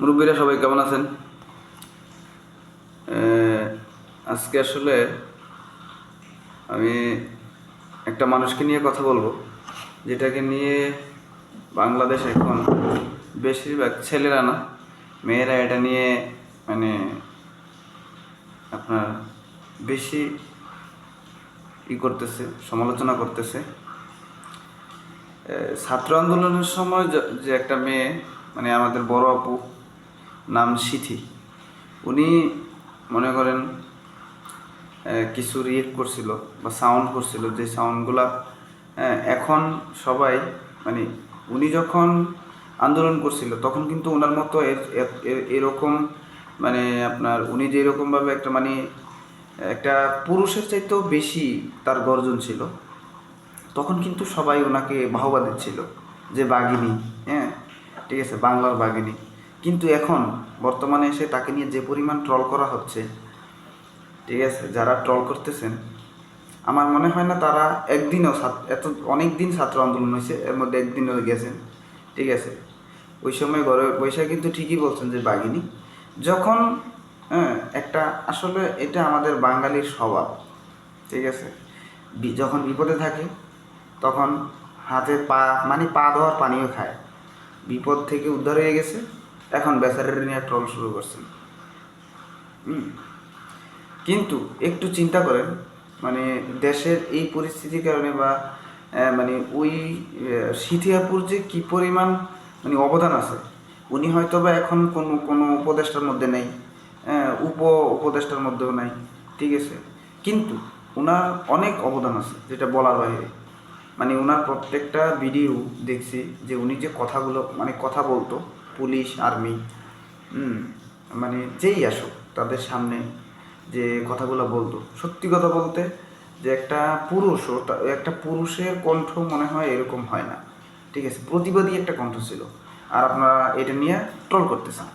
মুরব্বীরা সবাই কেমন আছেন? আজকে আসলে আমি একটা মানুষকে নিয়ে কথা বলব, যেটাকে নিয়ে বাংলাদেশ এখন বেশিরভাগ ছেলেরা না, মেয়েরা এটা নিয়ে মানে আপনার বেশি ই করতেছে, সমালোচনা করতেছে। ছাত্র আন্দোলনের সময় যে- একটা মেয়ে মানে আমাদের বড় আপু নাম সিথি উনি মনে করেন কিছু রিয়েক্ট করছিল বা সাউন্ড করছিল। যে সাউন্ডগুলা এখন সবাই মানে উনি যখন আন্দোলন করছিল, তখন কিন্তু ওনার মতো এর- এর- এর- এরকম মানে আপনার উনি যে এরকমভাবে একটা মানে একটা পুরুষের চাইতেও বেশি তার গর্জন ছিল, তখন কিন্তু সবাই ওনাকে বাহবা দিচ্ছিল যে বাঘিনী হ্যাঁ ঠিক আছে, বাংলার বাঘিনী। কিন্তু এখন বর্তমানে এসে তাকে নিয়ে যে পরিমাণ ট্রল করা হচ্ছে, ঠিক আছে, যারা ট্রল করতেছেন, আমার মনে হয় না তারা একদিনও এত অনেক দিন ছাত্র আন্দোলন হয়েছে, এর মধ্যে একদিনও গেছেন, ঠিক আছে। ওই সময় ঘরে বৈশা কিন্তু ঠিকই বলছেন যে বাঘিনী, যখন হ্যাঁ একটা আসলে এটা আমাদের বাঙালির স্বভাব, ঠিক আছে যখন বিপদে থাকে, তখন হাতে পা মানে পা ধোয়ার পানিও খায়, বিপদ থেকে উদ্ধার হয়ে গেছে এখন বেচারের নিয়ে ট্রল শুরু করছেন। কিন্তু একটু চিন্তা করেন মানে দেশের এই পরিস্থিতির কারণে বা মানে ওই সিথিয়াপুর যে কি পরিমাণ মানে অবদান আছে উনি হয়তো বা এখন কোনো কোনো উপদেষ্টার মধ্যে নেই আহ, উপ উপদেষ্টার মধ্যেও নাই ঠিক আছে। কিন্তু ওনার অনেক অবদান আছে যেটা বলার বাইরে। মানে ওনার প্রত্যেকটা ভিডিও দেখছি যে উনি যে কথাগুলো মানে কথা বলতো পুলিশ আর্মি মানে যেই আসুক তাদের সামনে যে কথাগুলো বলতো। সত্যি কথা বলতে যে একটা পুরুষও তা- একটা পুরুষের কণ্ঠ মনে হয় এরকম হয় না। ঠিক আছে প্রতিবাদী একটা কণ্ঠ ছিল। আর আপনারা এটা নিয়ে ট্রল করতেছেন।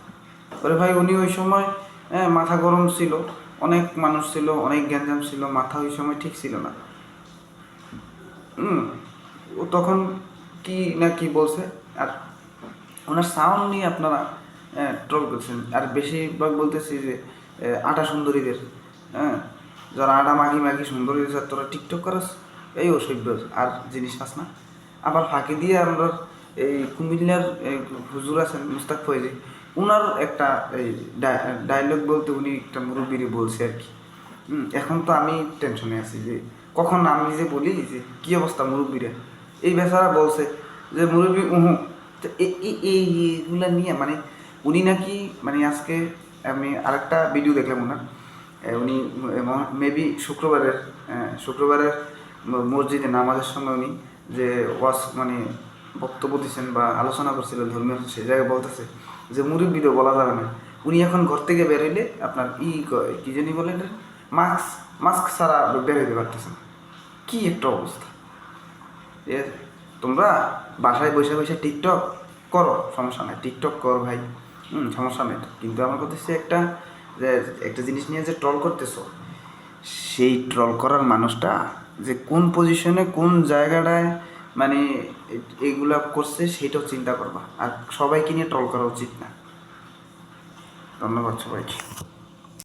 ওরে ভাই উনি ওই সময় হ্যাঁ, মাথা গরম ছিল অনেক মানুষ ছিল অনেক গ্যাঞ্জাম ছিল মাথা ওই সময় ঠিক ছিল না। হুম ও তখন কি না কি বলছে? আর ওনার সাউন্ড নিয়ে আপনারা ট্রল করছেন। আর বেশিরভাগ বলতেছি যে আটা সুন্দরীদের হ্যাঁ যারা আটা মাগি মাগি সুন্দরী তোরা টিকটক করস, এই অসভ্য আর জিনিস আস না। আবার ফাঁকি দিয়ে আমরা এই কুমিল্লার হুজুর আছেন, মুস্তাক ফয়েজি উনার একটা এই ডায়লগ বলতে উনি একটা মুরব্বীরে বলছে আর কি। এখন তো আমি টেনশনে আছি যে, কখন আমি যে বলি যে, কী অবস্থা মুরব্বীরা? এই বেচারা বলছে যে, মুরব্বী, উহু তো এইগুলা নিয়ে মানে উনি নাকি মানে আজকে আমি আরেকটা ভিডিও দেখলাম ওনার। উনি মেবি শুক্রবারের শুক্রবারের মসজিদে নামাজের সময় উনি যে ওয়াজ মানে বক্তব্য দিচ্ছেন বা আলোচনা করছিলেন ধর্মীয়, সে জায়গায় বলতেছে যে মুরব্বীদের বলা যাবে না। উনি এখন ঘর থেকে বেরোইলে আপনার ই ক- কি জানি বলেন মাস্ক মাস্ক ছাড়া বেরোইতে পারতেছেন কি একটা অবস্থা। তোমরা বাসায় বসে বসে টিকটক করো, সমস্যা নাই। টিকটক কর ভাই। হুম, সমস্যা নেই। কিন্তু আমার কথা হচ্ছে একটা, যে একটা জিনিস নিয়ে যে ট্রল করতেছো, সেই ট্রল করার মানুষটা যে কোন পজিশনে কোন জায়গাটায় মানে এ- এইগুলা করছে, সেটাও চিন্তা করবা। আর সবাইকে নিয়ে ট্রল করা উচিত না। ধন্যবাদ সবাইকে।